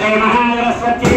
महासरस्वत्यै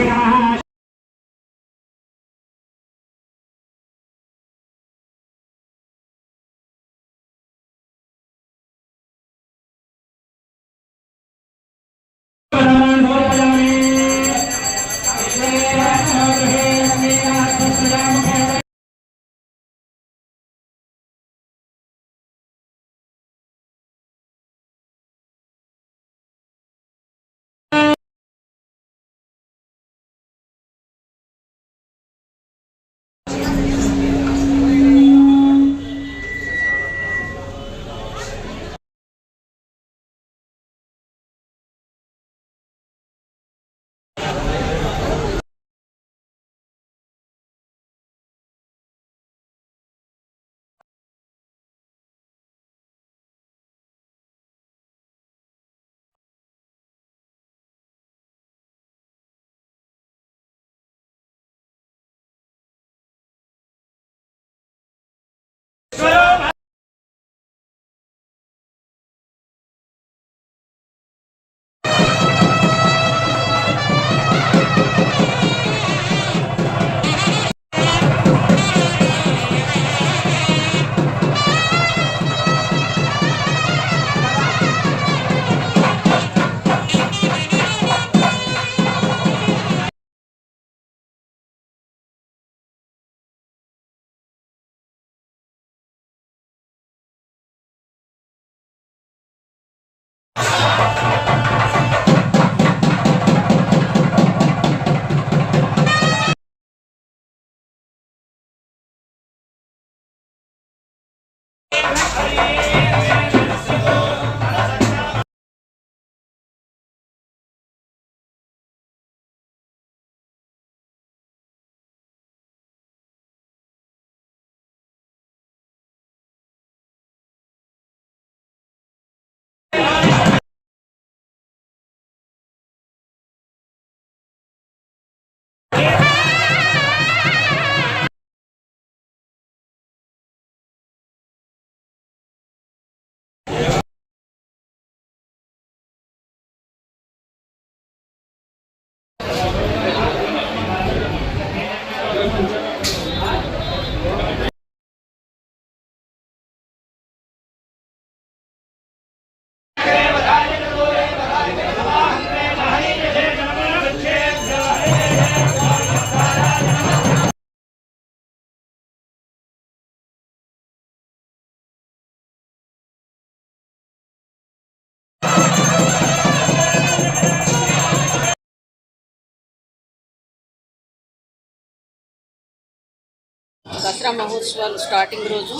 దసరా మహోత్సవాలు స్టార్టింగ్ రోజు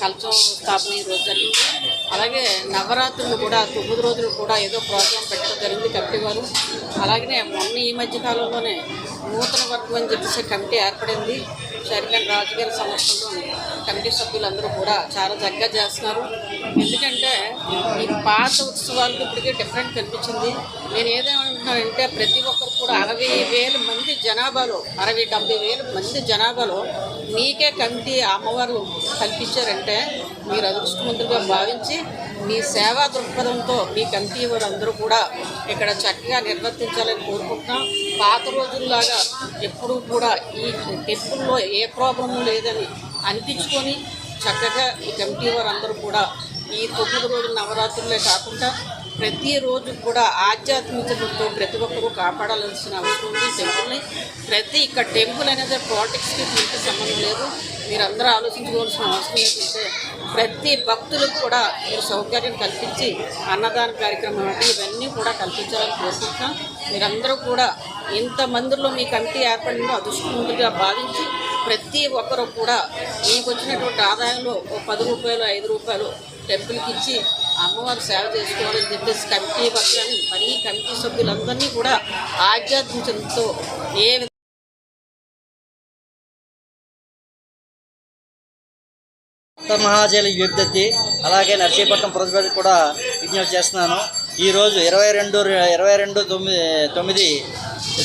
కలశం స్థాపన ఈ రోజు జరిగింది. అలాగే నవరాత్రులు కూడా తొమ్మిది రోజులు కూడా ఏదో ప్రోగ్రాం పెట్టడం జరిగింది కమిటీ వారు. అలాగనే మొన్న ఈ మధ్య కాలంలోనే నూతన వర్గం అని చెప్పేసి కమిటీ ఏర్పడింది. షరికన్ రాజు గారి సమక్షంలో కమిటీ సభ్యులందరూ కూడా చాలా చక్కగా చేస్తున్నారు. ఎందుకంటే ఈ పాత ఉత్సవాలకు ఇప్పటికే డిఫరెంట్ కనిపించింది. నేను ఏదేమంటున్నానంటే ప్రతి ఒక్కరు కూడా అరవై వేల మంది జనాభాలో అరవై డెబ్బై వేల మంది జనాభాలో మీకే కమిటీ అమ్మవారు కల్పించారంటే మీరు అదృష్టవంతులుగా భావించి మీ సేవా దృక్పథంతో మీ కమిటీ అందరూ కూడా ఇక్కడ చక్కగా నిర్వర్తించాలని కోరుకుంటున్నాం. పాత రోజుల్లాగా ఎప్పుడూ కూడా ఈ టెంపుల్లో ఏ ప్రాబ్లం లేదని అనిపించుకొని చక్కగా ఈ కమిటీ వారు కూడా ఈ తొమ్మిది రోజుల నవరాత్రులే కాకుండా ప్రతిరోజు కూడా ఆధ్యాత్మికతతో ప్రతి ఒక్కరూ కాపాడాల్సిన అవసరం ఉంది. టెంపుల్ని ప్రతి ఇక్కడ టెంపుల్ అనేది పాలిటిక్స్కి దీనికి సంబంధం లేదు. మీరందరూ ఆలోచించుకోవాల్సిన అవసరం ఏంటంటే ప్రతి భక్తులకు కూడా మీరు సౌకర్యం కల్పించి అన్నదాన కార్యక్రమం అంటే ఇవన్నీ కూడా కల్పించాలని కోరుకుంటున్నాం. మీరందరూ కూడా ఇంత మందిలో మీ కమిటీ ఏర్పడిందో అదృష్టవంతులుగా భావించి ప్రతి ఒక్కరు కూడా మీకు వచ్చినటువంటి ఆదాయంలో ఒక పది రూపాయలు ఐదు రూపాయలు టెంపుల్కి ఇచ్చి అమ్మవారు సేవ చేసుకోవాలని చెప్పేసి కమిటీ పక్షాన్ని మరి కమిటీ సభ్యులందరినీ కూడా ఆధ్యాత్మికంతో ఏ విధంగా మహాశైలి విజ్ఞప్తి అలాగే నర్సీపట్నం ప్రజలకు కూడా విజ్ఞప్తి చేస్తున్నాను. ఈరోజు ఇరవై రెండు ఇరవై రెండు తొమ్మిది తొమ్మిది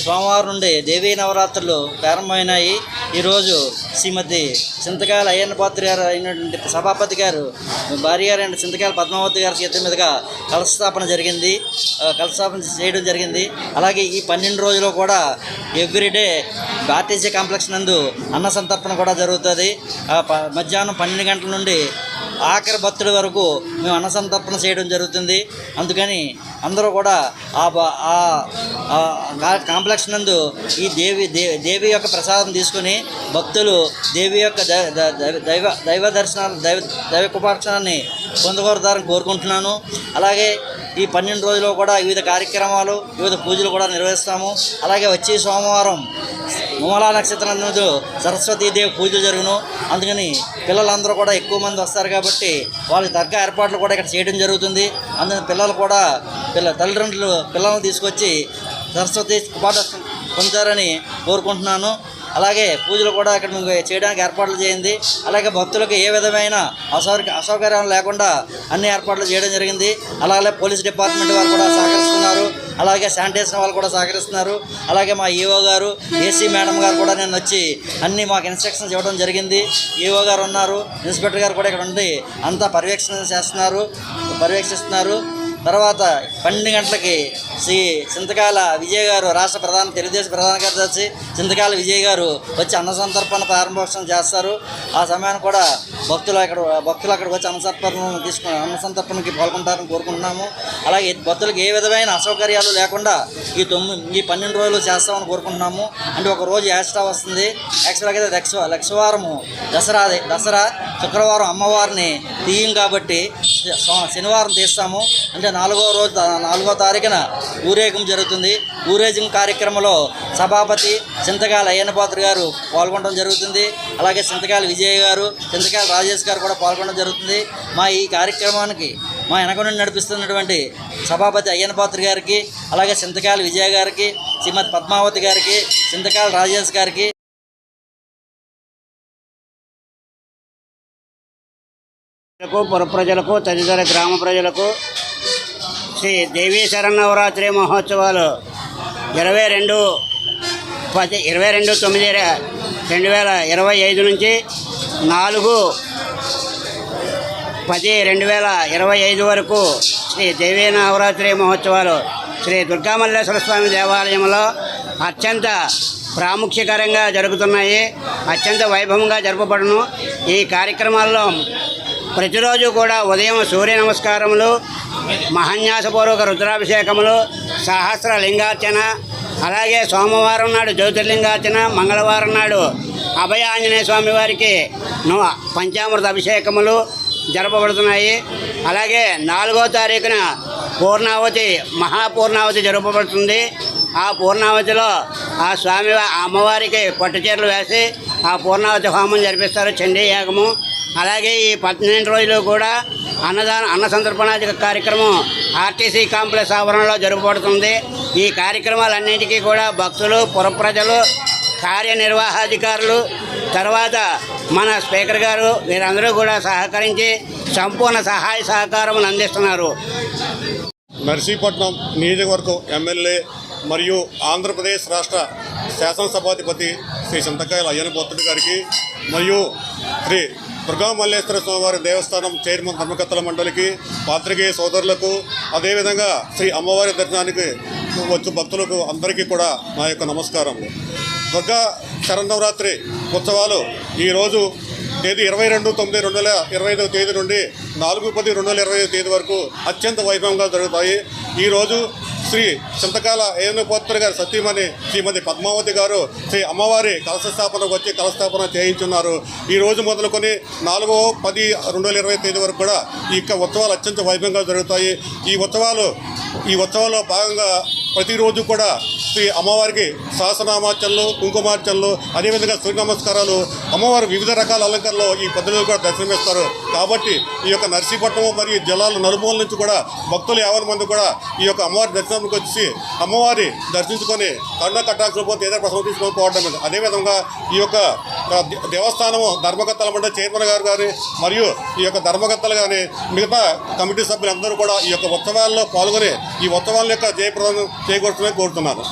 సోమవారం నుండి దేవీ నవరాత్రులు ప్రారంభమైనాయి. ఈరోజు శ్రీమతి చింతకాయల అయ్యన్న పాత్రి గారు అయినటువంటి సభాపతి గారు భార్య గారు అయిన చింతకాయల పద్మావతి గారి చేతుల మీదుగా కలస్థాపన జరిగింది. కలస్థాపన చేయడం జరిగింది. అలాగే ఈ పన్నెండు రోజులు కూడా ఎవ్రీడే ఆర్టీసీ కాంప్లెక్స్ నందు అన్న సంతర్పణ కూడా జరుగుతుంది. ఆ ప- మధ్యాహ్నం పన్నెండు గంటల నుండి ఆఖరి భక్తుడి వరకు మేము అన్న సంతర్పణ చేయడం జరుగుతుంది. అందుకని అందరూ కూడా ఆ కాంప్లెక్స్ నందు ఈ దేవి దేవి యొక్క ప్రసాదం తీసుకుని భక్తులు దేవి యొక్క దైవ- దైవ దర్శనాలు దైవ దైవ కుపార్చనాన్ని పొందుకోరుతారని కోరుకుంటున్నాను. అలాగే ఈ పన్నెండు రోజుల్లో కూడా వివిధ కార్యక్రమాలు వివిధ పూజలు కూడా నిర్వహిస్తాము. అలాగే వచ్చే సోమవారం మూలా నక్షత్రం సరస్వతీదేవి పూజ జరుగును. అందుకని పిల్లలందరూ కూడా ఎక్కువ మంది వస్తారు కాబట్టి వాళ్ళకి తగ్గ ఏర్పాట్లు కూడా ఇక్కడ చేయడం జరుగుతుంది. అందుకని పిల్లలు కూడా పిల్ల తల్లిదండ్రులు పిల్లల్ని తీసుకొచ్చి సరస్వతి పాట పొందుతారని కోరుకుంటున్నాను. అలాగే పూజలు కూడా ఇక్కడ మీకు చేయడానికి ఏర్పాట్లు చేయింది. అలాగే భక్తులకు ఏ విధమైన అసౌక అసౌకర్యం లేకుండా అన్ని ఏర్పాట్లు చేయడం జరిగింది. అలాగే పోలీస్ డిపార్ట్మెంట్ వారు కూడా సహకరిస్తున్నారు. అలాగే శానిటేషన్ వాళ్ళు కూడా సహకరిస్తున్నారు. అలాగే మా ఈఓ గారు ఏసీ మేడం గారు కూడా నేను వచ్చి అన్ని మాకు ఇన్స్ట్రక్షన్స్ ఇవ్వడం జరిగింది. ఈఓ గారు ఉన్నారు ఇన్స్పెక్టర్ గారు కూడా ఇక్కడ ఉండి అంతా పర్యవేక్షణ చేస్తున్నారు పర్యవేక్షిస్తున్నారు. తర్వాత పన్నెండు గంటలకి శ్రీ చింతకాల విజయ్ గారు రాష్ట్ర ప్రధాన తెలుగుదేశం ప్రధాన కార్యదర్శి చింతకాల విజయ్ గారు వచ్చి అన్న సంతర్పణ ప్రారంభోత్సవం చేస్తారు. ఆ సమయాన్ని కూడా భక్తులు అక్కడ భక్తులు అక్కడికి వచ్చి అన్న సంతర్పణ తీసుకుని అన్న సంతర్పణకి పాల్గొంటారని కోరుకుంటున్నాము. అలాగే భక్తులకు ఏ విధమైన అసౌకర్యాలు లేకుండా ఈ తొమ్మిది ఈ పన్నెండు రోజులు చేస్తామని కోరుకుంటున్నాము. అంటే ఒక రోజు యాస్ట్రా వస్తుంది. యాక్చువల్గా అయితే లక్ష లక్షవారము దసరా దసరా శుక్రవారం అమ్మవారిని తీయం కాబట్టి శనివారం తీస్తాము. అంటే నాలుగో రోజు నాలుగో తారీఖున ఊరేగం జరుగుతుంది. ఊరేగం కార్యక్రమంలో సభాపతి చింతకాల అయ్యన్నపాత్ర గారు పాల్గొనడం జరుగుతుంది. అలాగే చింతకాల విజయ్ గారు చింతకాల రాజేష్ గారు కూడా పాల్గొనడం జరుగుతుంది. మా ఈ కార్యక్రమానికి మా వెనక నుండి నడిపిస్తున్నటువంటి సభాపతి అయ్యన్నపాత్ర గారికి అలాగే చింతకాల విజయ్ గారికి శ్రీమతి పద్మావతి గారికి చింతకాల రాజేష్ గారికి రైతులకు ప్రజలకు తదితర గ్రామ ప్రజలకు శ్రీ దేవీ శరన్నవరాత్రి మహోత్సవాలు ఇరవై రెండు పది ఇరవై రెండు తొమ్మిది రెండు వేల ఇరవై ఐదు నుంచి నాలుగు పది రెండు వేల ఇరవై ఐదు వరకు శ్రీ దేవీ నవరాత్రి మహోత్సవాలు శ్రీ దుర్గామల్లేశ్వర స్వామి దేవాలయంలో అత్యంత ప్రాముఖ్యకరంగా జరుగుతున్నాయి అత్యంత వైభవంగా జరపబడును. ఈ కార్యక్రమాల్లో ప్రతిరోజు కూడా ఉదయం సూర్య నమస్కారములు మహాన్యాసపూర్వక రుద్రాభిషేకములు సహస్ర లింగార్చన అలాగే సోమవారం నాడు జ్యోతిర్లింగార్చన మంగళవారం నాడు అభయ ఆంజనేయ స్వామి వారికి పంచామృత అభిషేకములు జరపబడుతున్నాయి. అలాగే నాలుగో తారీఖున పూర్ణావతి మహాపూర్ణావతి జరపబడుతుంది. ఆ పూర్ణావతిలో ఆ స్వామి అమ్మవారికి పట్టు చీరలు వేసి ఆ పూర్ణావతి హోమం జరిపిస్తారు చండీ యాగము అలాగే ఈ పన్నెండు రోజులు కూడా అన్నదాన అన్న సందర్పణాది కార్యక్రమం ఆర్టీసీ కాంప్లెక్స్ ఆవరణలో జరపబడుతుంది. ఈ కార్యక్రమాలన్నింటికీ కూడా భక్తులు పురప్రజలు కార్యనిర్వాహాధికారులు తర్వాత మన స్పీకర్ గారు వీరందరూ కూడా సహకరించి సంపూర్ణ సహాయ సహకారం అందిస్తున్నారు. నర్సీపట్నం నియోజకవర్గం ఎమ్మెల్యే మరియు ఆంధ్రప్రదేశ్ రాష్ట్ర శాసనసభాధిపతి శ్రీ చింతకాయల అయ్యనపోతుడి గారికి మరియు శ్రీ దుర్గా మల్లేశ్వర స్వామివారి దేవస్థానం చైర్మన్ ధర్మకర్తల మండలికి పాత్రికేయ సోదరులకు అదేవిధంగా శ్రీ అమ్మవారి దర్శనానికి వచ్చు భక్తులకు అందరికీ కూడా నా యొక్క నమస్కారములు దుర్గా శరన్నవరాత్రి ఉత్సవాలు ఈరోజు తేదీ ఇరవై రెండు తొమ్మిది రెండు వేల ఇరవై ఐదవ తేదీ నుండి నాలుగు పది రెండు వేల ఇరవై ఐదు తేదీ వరకు అత్యంత వైభవంగా జరుగుతాయి. ఈరోజు శ్రీ చింతకాల ఏనుపోత్ర గారి సతీమణి శ్రీమతి పద్మావతి గారు శ్రీ అమ్మవారి కలశ స్థాపనకు వచ్చి కలస్థాపన చేయించున్నారు. ఈ రోజు మొదలుకొని నాలుగో పది రెండు వేల ఇరవై తేదీ వరకు కూడా ఈ యొక్క ఉత్సవాలు అత్యంత వైభవంగా జరుగుతాయి. ఈ ఉత్సవాలు ఈ ఉత్సవాల్లో భాగంగా ప్రతిరోజు కూడా శ్రీ అమ్మవారికి సహస్రనామార్చనలు కుంకుమార్చనలు అదేవిధంగా సూర్య నమస్కారాలు. అమ్మవారు వివిధ రకాల అలంకరణలో ఈ పద్ధతిలో కూడా దర్శనమిస్తారు. కాబట్టి ఈ యొక్క నర్సీపట్నం మరియు జిల్లాల నలుమూల నుంచి కూడా భక్తులు యావరి మంది కూడా ఈ యొక్క అమ్మవారి దర్శనానికి వచ్చి అమ్మవారి దర్శించుకొని కళ్ళ కట్టాల్సిన పోతే ఏదో ప్రసవం తీసుకొని పోవడం అదేవిధంగా ఈ యొక్క దేవస్థానము ధర్మకర్తల మండలి చైర్మన్ గారు కానీ మరియు ఈ యొక్క ధర్మకర్తలు కానీ మిగతా కమిటీ సభ్యులందరూ కూడా ఈ యొక్క ఉత్సవాల్లో పాల్గొని ఈ ఉత్సవాల యొక్క జయప్రదం చేకూర్చమని కోరుతున్నాను.